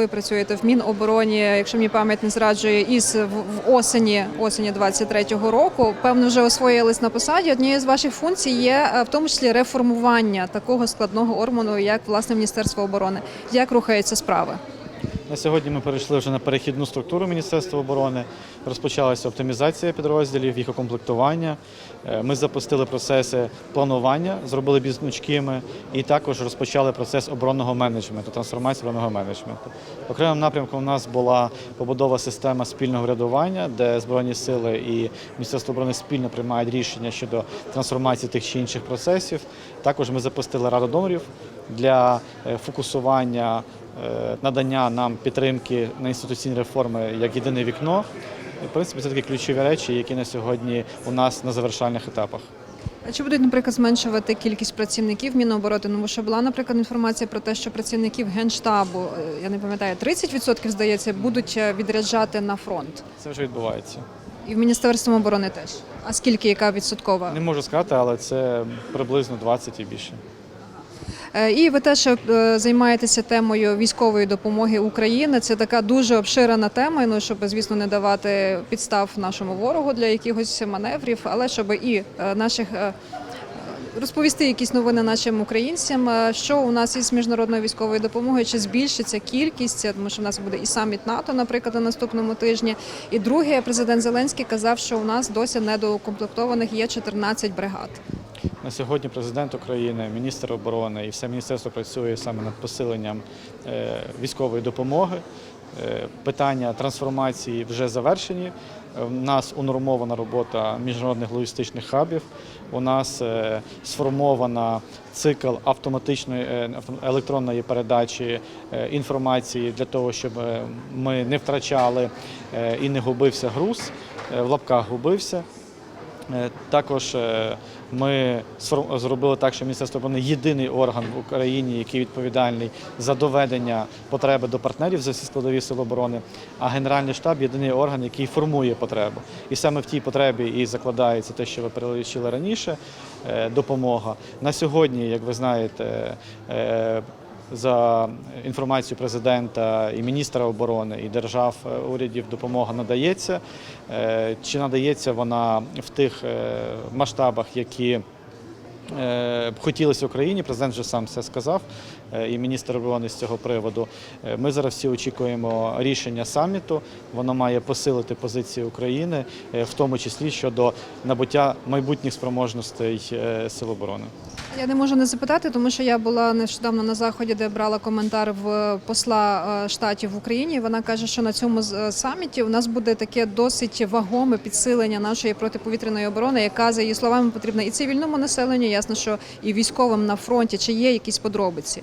Ви працюєте в Мінобороні, якщо мені пам'ять не зраджує, із в, осені осені 23-го року. Певно, вже освоїлись на посаді. Однією з ваших функцій є е, в тому числі реформування такого складного органу, як власне Міністерство оборони. Як рухаються справи? На сьогодні ми перейшли вже на перехідну структуру Міністерства оборони. Розпочалася оптимізація підрозділів, їх окомплектування. Е, Ми запустили процеси планування, зробили більш гнучкими і також розпочали процес оборонного менеджменту, трансформації оборонного менеджменту. Окремим напрямком у нас була побудова система спільного врядування, де збройні сили і Міністерство оборони спільно приймають рішення щодо трансформації тих чи інших процесів. Також ми запустили раду донорів для е, фокусування е, надання нам підтримки на інституційні реформи як єдине вікно. В принципі, це такі ключові речі, які на сьогодні у нас на завершальних етапах. А Чи будуть, наприклад, зменшувати кількість працівників Міноборони? Тому що була, наприклад, інформація про те, що працівників генштабу, е, я не пам'ятаю, 30% здається, будуть відряджати на фронт. Це вже відбувається. І в Міністерстві оборони теж. А скільки яка відсоткова? Не можу сказати, але це приблизно 20 і більше. Е, І ви теж е, займаєтеся темою військової допомоги України. Це така дуже обширена тема. Ну щоб звісно не давати підстав нашому ворогу для якихось маневрів, але щоб і е, наших. Розповісти якісь новини нашим українцям, що у нас із міжнародною військовою допомогою, чи збільшиться кількість, тому що в нас буде і саміт НАТО, наприклад, на наступному тижні. І друге, президент Зеленський казав, що у нас досі недоукомплектованих є 14 бригад. На сьогодні президент України, міністр оборони і все міністерство працює саме над посиленням е, військової допомоги. Е, Питання трансформації вже завершені. У нас унормована робота міжнародних логістичних хабів. У нас е, сформована цикл автоматичної е, електронної передачі е, інформації для того, щоб е, ми не втрачали е, і не губився груз, е, в лапках губився. Е, Також е, ми зробили так, що Міністерство оборони єдиний орган в Україні, який відповідальний за доведення потреби до партнерів за всі складові сил оборони. А Генеральний штаб єдиний орган, який формує потребу. І саме в тій потребі і закладається те, що ви перелічили раніше, е, допомога. На сьогодні, як ви знаєте, за інформацією президента і міністра оборони і держав е, урядів допомога надається. Е, Чи надається вона в тих е, масштабах, які хотілося Україні? Президент вже сам все сказав, е, і міністр оборони з цього приводу. Е, Ми зараз всі очікуємо рішення саміту. Воно має посилити позиції України, е, в тому числі щодо набуття майбутніх спроможностей е, сил оборони. Я не можу не запитати, тому що я була нещодавно на заході, де брала коментар в посла е, штатів в Україні. Вона каже, що на цьому е, саміті у нас буде таке досить вагоме підсилення нашої протиповітряної оборони, яка за її словами потрібна і цивільному населенню. Ясно, що і військовим на фронті. Чи є якісь подробиці?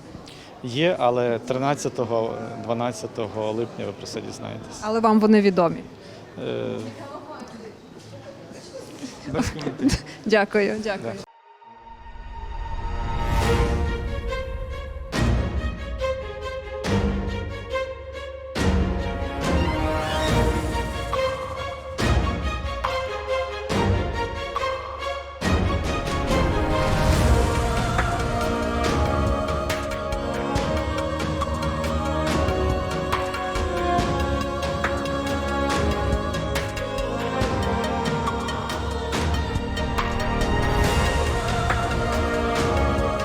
Є, але 13-12 липня ви про це дізнаєтесь. Але вам вони відомі. Е, Дякую, дякую.